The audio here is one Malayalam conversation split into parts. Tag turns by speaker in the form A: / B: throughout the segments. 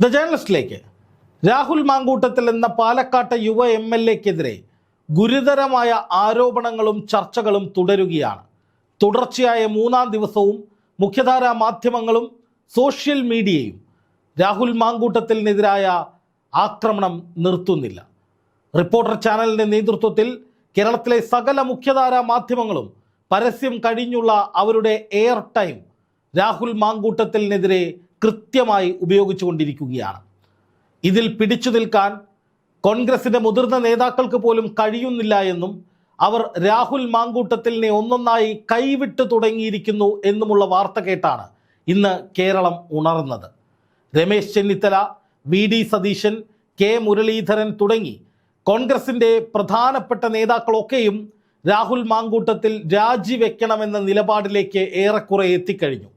A: ദ ജേർണലിസ്റ്റിലേക്ക് രാഹുൽ മാങ്കൂട്ടത്തിൽ എന്ന പാലക്കാട്ടെ യുവ എം എൽ എക്കെതിരെ ഗുരുതരമായ ആരോപണങ്ങളും ചർച്ചകളും തുടരുകയാണ്. തുടർച്ചയായ മൂന്നാം ദിവസവും മുഖ്യധാരാ മാധ്യമങ്ങളും സോഷ്യൽ മീഡിയയും രാഹുൽ മാങ്കൂട്ടത്തിനെതിരായ ആക്രമണം നിർത്തുന്നില്ല. റിപ്പോർട്ടർ ചാനലിന്റെ നേതൃത്വത്തിൽ കേരളത്തിലെ സകല മുഖ്യധാരാ മാധ്യമങ്ങളും പരസ്യം കഴിഞ്ഞുള്ള അവരുടെ എയർ ടൈം രാഹുൽ മാങ്കൂട്ടത്തിനെതിരെ കൃത്യമായി ഉപയോഗിച്ചുകൊണ്ടിരിക്കുകയാണ്. ഇതിൽ പിടിച്ചു നിൽക്കാൻ കോൺഗ്രസിന്റെ മുതിർന്ന നേതാക്കൾക്ക് പോലും കഴിയുന്നില്ല എന്നും അവർ രാഹുൽ മാങ്കൂട്ടത്തിലിനെ ഒന്നൊന്നായി കൈവിട്ട് തുടങ്ങിയിരിക്കുന്നു എന്നുമുള്ള വാർത്ത കേട്ടാണ് ഇന്ന് Keralam ഉണർന്നത്. Ramesh Chennithala V D Satheesan K Muraleedharan തുടങ്ങി കോൺഗ്രസിന്റെ പ്രധാനപ്പെട്ട നേതാക്കളൊക്കെയും രാഹുൽ മാങ്കൂട്ടത്തിൽ രാജിവെക്കണമെന്ന നിലപാടിലേക്ക് ഏറെക്കുറെ എത്തിക്കഴിഞ്ഞു.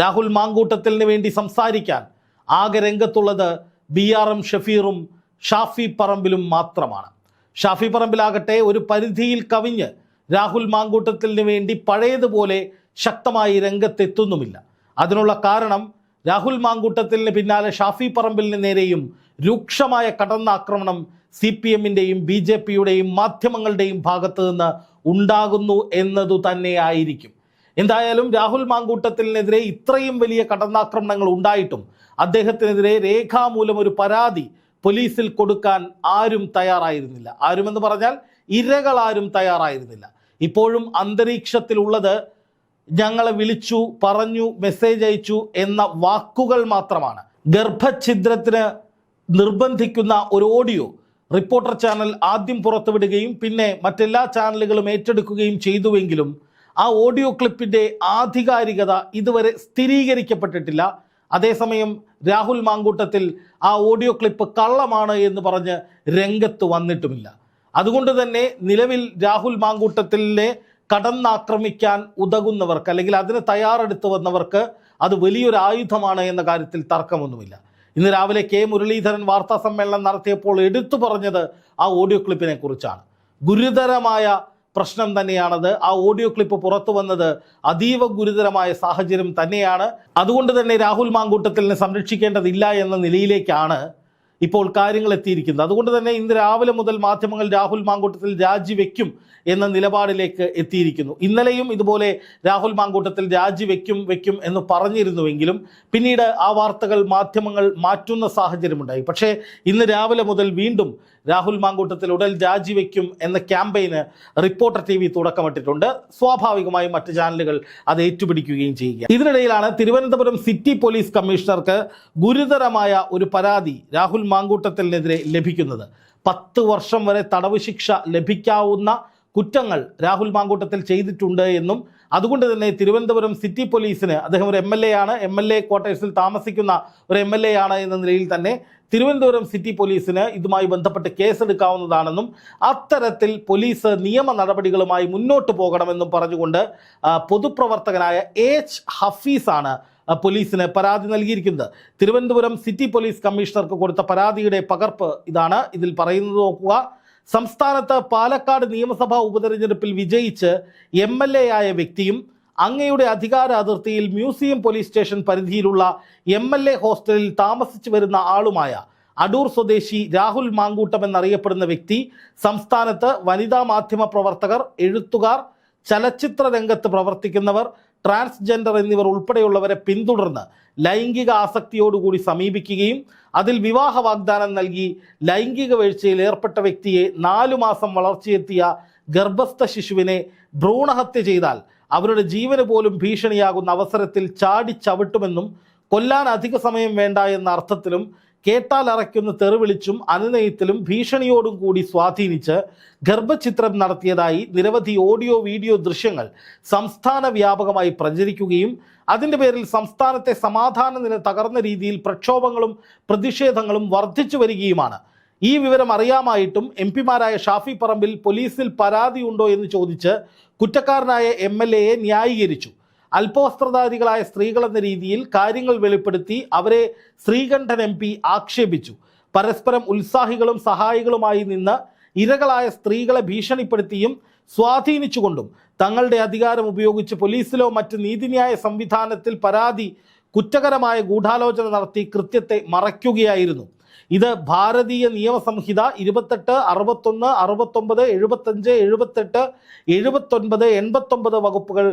A: രാഹുൽ മാങ്കൂട്ടത്തിന് വേണ്ടി സംസാരിക്കാൻ ആകെ രംഗത്തുള്ളത് ബി ആർ എം ഷഫീറും ഷാഫി പറമ്പിലും മാത്രമാണ്. ഷാഫി പറമ്പിലാകട്ടെ ഒരു പരിധിയിൽ കവിഞ്ഞ് രാഹുൽ മാങ്കൂട്ടത്തിന് വേണ്ടി പഴയതുപോലെ ശക്തമായി രംഗത്തെത്തുന്നുമില്ല. അതിനുള്ള കാരണം രാഹുൽ മാങ്കൂട്ടത്തിന് പിന്നാലെ ഷാഫി പറമ്പിലിന് നേരെയും രൂക്ഷമായ കടന്നാക്രമണം സി പി എമ്മിന്റെയും ബി ജെ പിയുടെയും മാധ്യമങ്ങളുടെയും ഭാഗത്തു നിന്ന് ഉണ്ടാകുന്നു എന്നതു തന്നെയായിരിക്കും. എന്തായാലും രാഹുൽ മാങ്കൂട്ടത്തിനെതിരെ ഇത്രയും വലിയ കടന്നാക്രമണങ്ങൾ ഉണ്ടായിട്ടും അദ്ദേഹത്തിനെതിരെ രേഖാമൂലം ഒരു പരാതി പോലീസിൽ കൊടുക്കാൻ ആരും തയ്യാറായിരുന്നില്ല. ആരുമെന്ന് പറഞ്ഞാൽ ഇരകൾ ആരും തയ്യാറായിരുന്നില്ല. ഇപ്പോഴും അന്തരീക്ഷത്തിലുള്ളത് ഞങ്ങളെ വിളിച്ചു പറഞ്ഞു മെസ്സേജ് അയച്ചു എന്ന വാക്കുകൾ മാത്രമാണ്. ഗർഭഛിദ്രത്തിന് നിർബന്ധിക്കുന്ന ഒരു ഓഡിയോ റിപ്പോർട്ടർ ചാനൽ ആദ്യം പുറത്തുവിടുകയും പിന്നെ മറ്റെല്ലാ ചാനലുകളും ഏറ്റെടുക്കുകയും ചെയ്തുവെങ്കിലും ആ ഓഡിയോ ക്ലിപ്പിന്റെ ആധികാരികത ഇതുവരെ സ്ഥിരീകരിക്കപ്പെട്ടിട്ടില്ല. അതേസമയം രാഹുൽ മാങ്കൂട്ടത്തിൽ ആ ഓഡിയോ ക്ലിപ്പ് കള്ളമാണ് എന്ന് പറഞ്ഞ് രംഗത്ത് വന്നിട്ടുമില്ല. അതുകൊണ്ട് തന്നെ നിലവിൽ രാഹുൽ മാങ്കൂട്ടത്തിലെ കടന്നാക്രമിക്കാൻ ഉതകുന്നവർക്ക് അല്ലെങ്കിൽ അതിന് തയ്യാറെടുത്ത് വന്നവർക്ക് അത് വലിയൊരു ആയുധമാണ് എന്ന കാര്യത്തിൽ തർക്കമൊന്നുമില്ല. ഇന്ന് രാവിലെ കെ മുരളീധരൻ വാർത്താ സമ്മേളനം നടത്തിയപ്പോൾ എടുത്തു പറഞ്ഞത് ആ ഓഡിയോ ക്ലിപ്പിനെ കുറിച്ചാണ്. ഗുരുതരമായ പ്രശ്നം തന്നെയാണത്. ആ ഓഡിയോ ക്ലിപ്പ് പുറത്തു വന്നത് അതീവ ഗുരുതരമായ സാഹചര്യം തന്നെയാണ്. അതുകൊണ്ട് തന്നെ രാഹുൽ മാങ്കൂട്ടത്തിലിനെ സംരക്ഷിക്കേണ്ടതില്ല എന്ന നിലയിലേക്കാണ് ഇപ്പോൾ കാര്യങ്ങൾ എത്തിയിരിക്കുന്നത് അതുകൊണ്ട് തന്നെ ഇന്ന് രാവിലെ മുതൽ മാധ്യമങ്ങൾ രാഹുൽ മാങ്കൂട്ടത്തിൽ രാജിവെക്കും എന്ന നിലപാടിലേക്ക് എത്തിയിരിക്കുന്നു. ഇന്നലെയും ഇതുപോലെ രാഹുൽ മാങ്കൂട്ടത്തിൽ രാജിവെക്കും വെക്കും എന്ന് പറഞ്ഞിരുന്നുവെങ്കിലും പിന്നീട് ആ വാർത്തകൾ മാധ്യമങ്ങൾ മാറ്റുന്ന സാഹചര്യമുണ്ടായി. പക്ഷേ ഇന്ന് രാവിലെ മുതൽ വീണ്ടും രാഹുൽ മാങ്കൂട്ടത്തിൽ ഉടൻ രാജിവെക്കും എന്ന ക്യാമ്പയിന് റിപ്പോർട്ടർ ടി വി തുടക്കമിട്ടിട്ടുണ്ട്. സ്വാഭാവികമായും മറ്റ് ചാനലുകൾ അത് ഏറ്റുപിടിക്കുകയും ചെയ്യുക ഇതിനിടയിലാണ് തിരുവനന്തപുരം സിറ്റി പോലീസ് കമ്മീഷണർക്ക് ഗുരുതരമായ ഒരു പരാതി രാഹുൽ മാങ്കൂട്ടത്തിനെതിരെ ലഭിക്കുന്നത്. പത്ത് വർഷം വരെ തടവ് ശിക്ഷ ലഭിക്കാവുന്ന കുറ്റങ്ങൾ രാഹുൽ മാങ്കൂട്ടത്തിൽ ചെയ്തിട്ടുണ്ട് എന്നും അതുകൊണ്ട് തന്നെ തിരുവനന്തപുരം സിറ്റി പോലീസിന് അദ്ദേഹം ഒരു എം എൽ എ ആണ് എം എൽ എ ക്വാർട്ടേഴ്സിൽ താമസിക്കുന്ന ഒരു എം എൽ എ ആണ് എന്ന നിലയിൽ തന്നെ തിരുവനന്തപുരം സിറ്റി പോലീസിന് ഇതുമായി ബന്ധപ്പെട്ട് കേസെടുക്കാവുന്നതാണെന്നും അത്തരത്തിൽ പോലീസ് നിയമ നടപടികളുമായി മുന്നോട്ട് പോകണമെന്നും പറഞ്ഞുകൊണ്ട് പൊതുപ്രവർത്തകനായ എച്ച് ഹഫീസാണ് പോലീസിന് പരാതി നൽകിയിരിക്കുന്നത്. തിരുവനന്തപുരം സിറ്റി പോലീസ് കമ്മീഷണർക്ക് കൊടുത്ത പരാതിയുടെ പകർപ്പ് ഇതാണ്. ഇതിൽ പറയുന്നത് നോക്കുക. സംസ്ഥാനത്ത് പാലക്കാട് നിയമസഭാ ഉപതെരഞ്ഞെടുപ്പിൽ വിജയിച്ച് എം ആയ വ്യക്തിയും അങ്ങയുടെ അധികാര അതിർത്തിയിൽ മ്യൂസിയം പോലീസ് സ്റ്റേഷൻ പരിധിയിലുള്ള എ ഹോസ്റ്റലിൽ താമസിച്ചു വരുന്ന ആളുമായ അടൂർ സ്വദേശി രാഹുൽ മാങ്കൂട്ടം എന്നറിയപ്പെടുന്ന വ്യക്തി സംസ്ഥാനത്ത് വനിതാ മാധ്യമ പ്രവർത്തകർ എഴുത്തുകാർ ചലച്ചിത്ര രംഗത്ത് പ്രവർത്തിക്കുന്നവർ ട്രാൻസ്ജെൻഡർ എന്നിവർ ഉൾപ്പെടെയുള്ളവരെ പിന്തുടർന്ന് ലൈംഗിക ആസക്തിയോടുകൂടി സമീപിക്കുകയും അതിൽ വിവാഹ വാഗ്ദാനം നൽകി ലൈംഗിക വീഴ്ചയിൽ ഏർപ്പെട്ട വ്യക്തിയെ നാലു മാസം വളർച്ചയെത്തിയ ഗർഭസ്ഥ ശിശുവിനെ ഭ്രൂണഹത്യ ചെയ്താൽ അവരുടെ ജീവന് പോലും ഭീഷണിയാകുന്ന അവസരത്തിൽ ചാടി ചവിട്ടുമെന്നും കൊല്ലാൻ അധിക സമയം വേണ്ട എന്ന അർത്ഥത്തിലും കേട്ടാൽ അറയ്ക്കുന്ന തെറിവിളിച്ചും അനുനയത്തിലും ഭീഷണിയോടും കൂടി സ്വാധീനിച്ച് ഗർഭചിത്രം നടത്തിയതായി നിരവധി ഓഡിയോ വീഡിയോ ദൃശ്യങ്ങൾ സംസ്ഥാന വ്യാപകമായി പ്രചരിക്കുകയും അതിന്റെ പേരിൽ സംസ്ഥാനത്തെ സമാധാന നില തകർന്ന രീതിയിൽ പ്രക്ഷോഭങ്ങളും പ്രതിഷേധങ്ങളും വർദ്ധിച്ചു വരികയുമാണ്. ഈ വിവരം അറിയാമായിട്ടും എം പിമാരായ ഷാഫി പറമ്പിൽ പോലീസിൽ പരാതിയുണ്ടോ എന്ന് ചോദിച്ച് കുറ്റക്കാരനായ എം ന്യായീകരിച്ചു. അല്പവസ്ത്രധാരികളായ സ്ത്രീകൾ എന്ന രീതിയിൽ കാര്യങ്ങൾ വെളിപ്പെടുത്തി അവരെ ശ്രീകണ്ഠൻ എം ആക്ഷേപിച്ചു. പരസ്പരം ഉത്സാഹികളും സഹായികളുമായി നിന്ന് ഇരകളായ സ്ത്രീകളെ ഭീഷണിപ്പെടുത്തിയും സ്വാധീനിച്ചുകൊണ്ടും തങ്ങളുടെ അധികാരം ഉപയോഗിച്ച് പോലീസിലോ മറ്റ് നീതിന്യായ സംവിധാനത്തിൽ പരാതി കുറ്റകരമായ ഗൂഢാലോചന നടത്തി കൃത്യത്തെ മറയ്ക്കുകയായിരുന്നു. ഇത് ഭാരതീയ നിയമസംഹിത ഇരുപത്തെട്ട് അറുപത്തൊന്ന് അറുപത്തൊമ്പത് എഴുപത്തഞ്ച് എഴുപത്തെട്ട് എഴുപത്തൊൻപത് എൺപത്തൊമ്പത് വകുപ്പുകൾ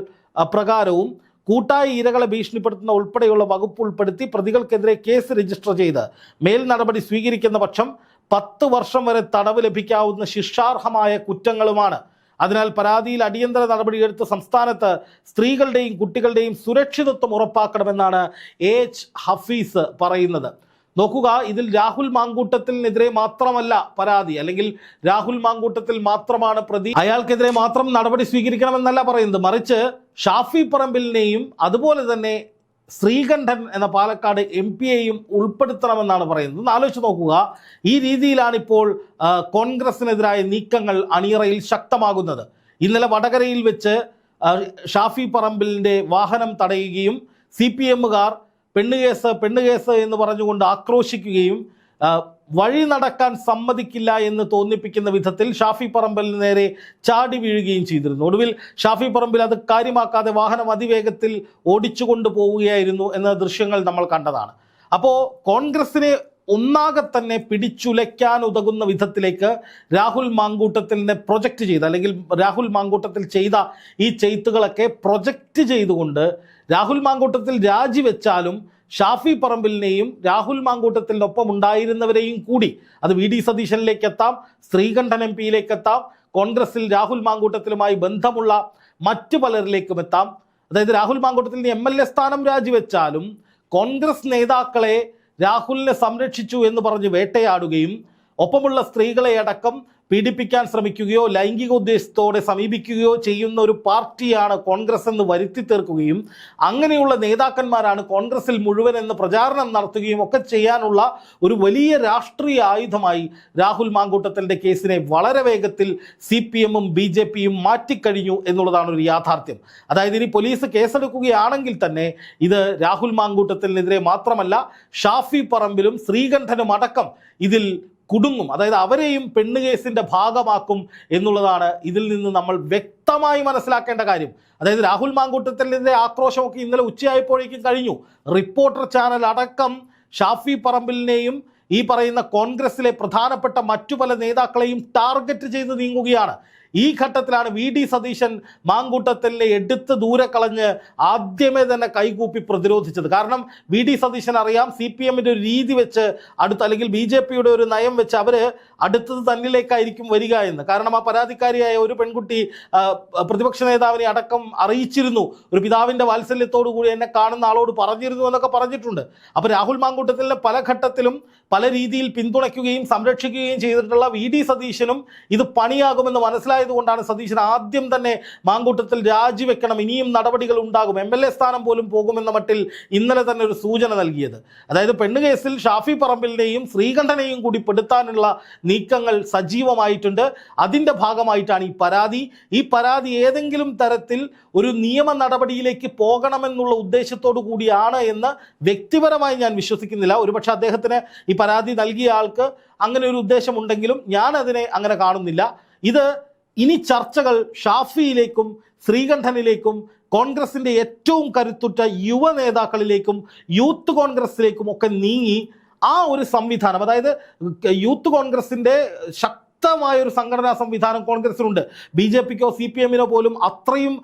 A: പ്രകാരവും കൂട്ടായ ഇരകളെ ഭീഷണിപ്പെടുത്തുന്ന ഉൾപ്പെടെയുള്ള വകുപ്പ് ഉൾപ്പെടുത്തി പ്രതികൾക്കെതിരെ കേസ് രജിസ്റ്റർ ചെയ്ത് മേൽ നടപടി സ്വീകരിക്കുന്ന പക്ഷം പത്ത് വർഷം വരെ തടവ് ലഭിക്കാവുന്ന ശിക്ഷാർഹമായ കുറ്റങ്ങളുമാണ്. അതിനാൽ പരാതിയിൽ അടിയന്തര നടപടിയെടുത്ത് സംസ്ഥാനത്ത് സ്ത്രീകളുടെയും കുട്ടികളുടെയും സുരക്ഷിതത്വം ഉറപ്പാക്കണമെന്നാണ് എച്ച് ഹഫീസ് പറയുന്നത്. നോക്കുക ഇതിൽ രാഹുൽ മാങ്കൂട്ടത്തിനെതിരെ മാത്രമല്ല പരാതി. അല്ലെങ്കിൽ രാഹുൽ മാങ്കൂട്ടത്തിൽ മാത്രമാണ് പ്രതി. അയാൾക്കെതിരെ മാത്രം നടപടി സ്വീകരിക്കണമെന്നല്ല പറയുന്നത്. മറിച്ച് ഷാഫി പറമ്പിലിനെയും അതുപോലെ തന്നെ ശ്രീകണ്ഠൻ എന്ന പാലക്കാട് എം പിയെയും ഉൾപ്പെടുത്തണമെന്നാണ് പറയുന്നത്. ഒന്ന് ആലോചിച്ച് നോക്കുക. ഈ രീതിയിലാണ് ഇപ്പോൾ കോൺഗ്രസിനെതിരായ നീക്കങ്ങൾ അണിയറയിൽ ശക്തമാകുന്നത്. ഇന്നലെ വടകരയിൽ വെച്ച് ഷാഫി പറമ്പിലിന്റെ വാഹനം തടയുകയും സി പി എമ്മുകാർ പെണ്ണുകേസ് പെണ്ണുകേസ് എന്ന് പറഞ്ഞുകൊണ്ട് ആക്രോശിക്കുകയും വഴി നടക്കാൻ സമ്മതിക്കില്ല എന്ന് തോന്നിപ്പിക്കുന്ന വിധത്തിൽ ഷാഫി പറമ്പലിന് നേരെ ചാടി വീഴുകയും ചെയ്തിരുന്നു. ഒടുവിൽ ഷാഫി പറമ്പിൽ അത് കാര്യമാക്കാതെ വാഹനം അതിവേഗത്തിൽ ഓടിച്ചുകൊണ്ട് പോവുകയായിരുന്നു എന്ന ദൃശ്യങ്ങൾ നമ്മൾ കണ്ടതാണ്. അപ്പോൾ കോൺഗ്രസിനെ ഒന്നാകെ തന്നെ പിടിച്ചുലയ്ക്കാൻ ഉതകുന്ന വിധത്തിലേക്ക് രാഹുൽ മാങ്കൂട്ടത്തിനെ പ്രൊജക്റ്റ് ചെയ്ത് അല്ലെങ്കിൽ രാഹുൽ മാങ്കൂട്ടത്തിൽ ചെയ്ത ഈ ചെയ്ത്തുകളൊക്കെ പ്രൊജക്റ്റ് ചെയ്തുകൊണ്ട് രാഹുൽ മാങ്കൂട്ടത്തിൽ രാജിവെച്ചാലും ഷാഫി പറമ്പിലിനെയും രാഹുൽ മാങ്കൂട്ടത്തിനൊപ്പം ഉണ്ടായിരുന്നവരെയും കൂടി അത് വി ഡി സതീശനിലേക്ക് എത്താം ശ്രീകണ്ഠൻ എം പിയിലേക്ക് എത്താം കോൺഗ്രസിൽ രാഹുൽ മാങ്കൂട്ടത്തിലുമായി ബന്ധമുള്ള മറ്റു പലരിലേക്കും എത്താം. അതായത് Rahul Mamkootathil M L A സ്ഥാനം രാജിവെച്ചാലും കോൺഗ്രസ് നേതാക്കളെ രാഹുലിനെ സംരക്ഷിച്ചു എന്ന് പറഞ്ഞ് വേട്ടയാടുകയും ഒപ്പമുള്ള സ്ത്രീകളെ അടക്കം പീഡിപ്പിക്കാൻ ശ്രമിക്കുകയോ ലൈംഗിക ഉദ്ദേശത്തോടെ സമീപിക്കുകയോ ചെയ്യുന്ന ഒരു പാർട്ടിയാണ് കോൺഗ്രസ് എന്ന് വരുത്തി തീർക്കുകയും അങ്ങനെയുള്ള നേതാക്കന്മാരാണ് കോൺഗ്രസിൽ മുഴുവൻ എന്ന് പ്രചാരണം നടത്തുകയും ഒക്കെ ചെയ്യാനുള്ള ഒരു വലിയ രാഷ്ട്രീയ ആയുധമായി രാഹുൽ മാങ്കൂട്ടത്തിന്റെ കേസിനെ വളരെ വേഗത്തിൽ സി പി എമ്മും ബി ജെ പിയും മാറ്റിക്കഴിഞ്ഞു എന്നുള്ളതാണ് ഒരു യാഥാർത്ഥ്യം. അതായത് ഇനി പോലീസ് കേസെടുക്കുകയാണെങ്കിൽ തന്നെ ഇത് രാഹുൽ മാങ്കൂട്ടത്തിനെതിരെ മാത്രമല്ല ഷാഫി പറമ്പിലും ശ്രീകണ്ഠനും അടക്കം ഇതിൽ കുടുങ്ങും. അതായത് അവരെയും പെണ്ണ് കേസിന്റെ ഭാഗമാക്കും എന്നുള്ളതാണ് ഇതിൽ നിന്ന് നമ്മൾ വ്യക്തമായി മനസ്സിലാക്കേണ്ട കാര്യം. അതായത് രാഹുൽ മാങ്കൂട്ടത്തിന്റെ ആക്രോശമൊക്കെ ഇന്നലെ ഉച്ചയായപ്പോഴേക്കും കഴിഞ്ഞു. റിപ്പോർട്ടർ ചാനൽ അടക്കം ഷാഫി പറമ്പിലിനെയും ഈ പറയുന്ന കോൺഗ്രസിലെ പ്രധാനപ്പെട്ട മറ്റു പല നേതാക്കളെയും ടാർഗറ്റ് ചെയ്ത് നീങ്ങുകയാണ്. ഈ ഘട്ടത്തിലാണ് വി ഡി സതീശൻ മാങ്കൂട്ടത്തിലെ എടുത്ത് ദൂരെ കളഞ്ഞ് ആദ്യമേ തന്നെ കൈകൂപ്പി പ്രതിരോധിച്ചത്. കാരണം വി ഡി സതീശൻ അറിയാം സി പി എമ്മിന്റെ ഒരു രീതി വെച്ച് അടുത്ത് അല്ലെങ്കിൽ ബി ജെ പിയുടെ ഒരു നയം വെച്ച് അവർ അടുത്തത് തന്നിലേക്കായിരിക്കും വരിക എന്ന്. കാരണം ആ പരാതിക്കാരിയായ ഒരു പെൺകുട്ടി പ്രതിപക്ഷ നേതാവിനെ അടക്കം അറിയിച്ചിരുന്നു. ഒരു പിതാവിന്റെ വാത്സല്യത്തോടു കൂടി എന്നെ കാണുന്ന ആളോട് പറഞ്ഞിരുന്നു എന്നൊക്കെ പറഞ്ഞിട്ടുണ്ട്. അപ്പോൾ രാഹുൽ മാങ്കൂട്ടത്തിലെ പല ഘട്ടത്തിലും പല രീതിയിൽ പിന്തുണയ്ക്കുകയും സംരക്ഷിക്കുകയും ചെയ്തിട്ടുള്ള വി ഡി സതീശനും ഇത് പണിയാകുമെന്ന് മനസ്സിലായതുകൊണ്ടാണ് സതീശൻ ആദ്യം തന്നെ മാങ്കൂട്ടത്തിൽ രാജിവെക്കണം ഇനിയും നടപടികൾ ഉണ്ടാകും. എം എൽ എ സ്ഥാനം പോലും പോകുമെന്ന മട്ടിൽ ഇന്നലെ തന്നെ ഒരു സൂചന നൽകിയത്. അതായത് പെണ്ണ് കേസിൽ ഷാഫി പറമ്പിലിനെയും ശ്രീകണ്ഠനെയും കൂടി പെടുത്താനുള്ള നീക്കങ്ങൾ സജീവമായിട്ടുണ്ട്. അതിന്റെ ഭാഗമായിട്ടാണ് ഈ പരാതി. ഈ പരാതി ഏതെങ്കിലും തരത്തിൽ ഒരു നിയമ നടപടിയിലേക്ക് പോകണമെന്നുള്ള ഉദ്ദേശത്തോടു കൂടിയാണ് എന്ന് വ്യക്തിപരമായി ഞാൻ വിശ്വസിക്കുന്നില്ല. ഒരുപക്ഷെ അദ്ദേഹത്തിന് ഈ പരാതി നൽകിയ ആൾക്ക് അങ്ങനെ ഒരു ഉദ്ദേശമുണ്ടെങ്കിലും ഞാൻ അതിനെ അങ്ങനെ കാണുന്നില്ല. ഇത് ഇനി ചർച്ചകൾ ഷാഫിയിലേക്കും ശ്രീകണ്ഠനിലേക്കും കോൺഗ്രസിന്റെ ഏറ്റവും കരുത്തുറ്റ യുവ നേതാക്കളിലേക്കും യൂത്ത് കോൺഗ്രസിലേക്കും ഒക്കെ നീങ്ങി ആ ഒരു സംവിധാനം അതായത് യൂത്ത് കോൺഗ്രസിന്റെ ശക്തമായ ഒരു സംഘടനാ സംവിധാനം കോൺഗ്രസിനുണ്ട്. ബി ജെ പിക്കോ സി പി എമ്മിനോ പോലും അത്രയും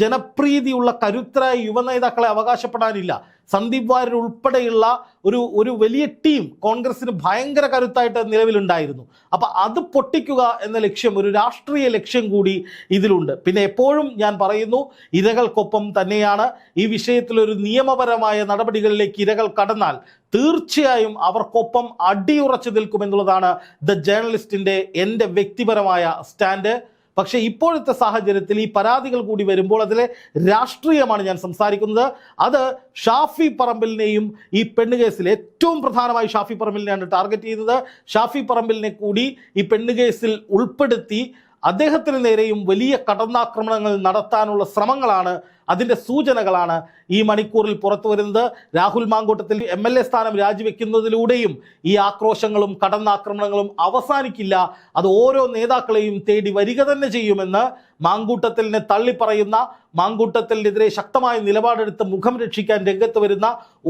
A: ജനപ്രീതിയുള്ള കരുത്തരായ യുവനേതാക്കളെ അവകാശപ്പെടാനില്ല. സന്ദീപ് വാര്യർ ഉൾപ്പെടെയുള്ള ഒരു ഒരു വലിയ ടീം കോൺഗ്രസിന് ഭയങ്കര കരുത്തായിട്ട് നിലവിലുണ്ടായിരുന്നു. അപ്പം അത് പൊട്ടിക്കുക എന്ന ലക്ഷ്യം ഒരു രാഷ്ട്രീയ ലക്ഷ്യം കൂടി ഇതിലുണ്ട്. പിന്നെ എപ്പോഴും ഞാൻ പറയുന്നു ഇരകൾക്കൊപ്പം തന്നെയാണ്. ഈ വിഷയത്തിൽ ഒരു നിയമപരമായ നടപടികളിലേക്ക് ഇരകൾ കടന്നാൽ തീർച്ചയായും അവർക്കൊപ്പം അടിയുറച്ചു നിൽക്കുമെന്നുള്ളതാണ് ദ ജേർണലിസ്റ്റിന്റെ എന്റെ വ്യക്തിപരമായ സ്റ്റാൻഡ് പക്ഷേ ഇപ്പോഴത്തെ സാഹചര്യത്തിൽ ഈ പരാതികൾ കൂടി വരുമ്പോൾ അതിലെ രാഷ്ട്രീയമാണ് ഞാൻ സംസാരിക്കുന്നത്. അത് ഷാഫി പറമ്പിലിനെയും ഈ പെണ്ണുകേസിൽ ഏറ്റവും പ്രധാനമായി ഷാഫി പറമ്പിലിനെയാണ് ടാർഗറ്റ് ചെയ്യുന്നത്. ഷാഫി പറമ്പിലിനെ കൂടി ഈ പെണ്ണുകേസിൽ ഉൾപ്പെടുത്തി അദ്ദേഹത്തിന് നേരെയും വലിയ കടന്നാക്രമണങ്ങൾ നടത്താനുള്ള ശ്രമങ്ങളാണ് അതിന്റെ സൂചനകളാണ് ഈ മണിക്കൂറിൽ പുറത്തു വരുന്നത്. Rahul Mamkootathil M L A സ്ഥാനം രാജിവെക്കുന്നതിലൂടെയും ഈ ആക്രോശങ്ങളും കടന്നാക്രമണങ്ങളും അവസാനിക്കില്ല. അത് ഓരോ നേതാക്കളെയും തേടി വരിക തന്നെ ചെയ്യുമെന്ന് മാങ്കൂട്ടത്തിലിനെ തള്ളിപ്പറയുന്ന മാങ്കൂട്ടത്തിനെതിരെ ശക്തമായ നിലപാടെടുത്ത് മുഖം രക്ഷിക്കാൻ രംഗത്ത് വരുന്ന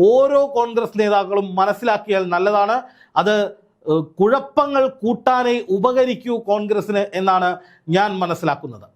A: ഓരോ കോൺഗ്രസ് നേതാക്കളും മനസ്സിലാക്കിയാൽ നല്ലതാണ്. അത് കുഴപ്പങ്ങൾ കൂട്ടാനേ ഉപകരിക്കൂ കോൺഗ്രസിന് എന്നാണ് ഞാൻ മനസ്സിലാക്കുന്നത്.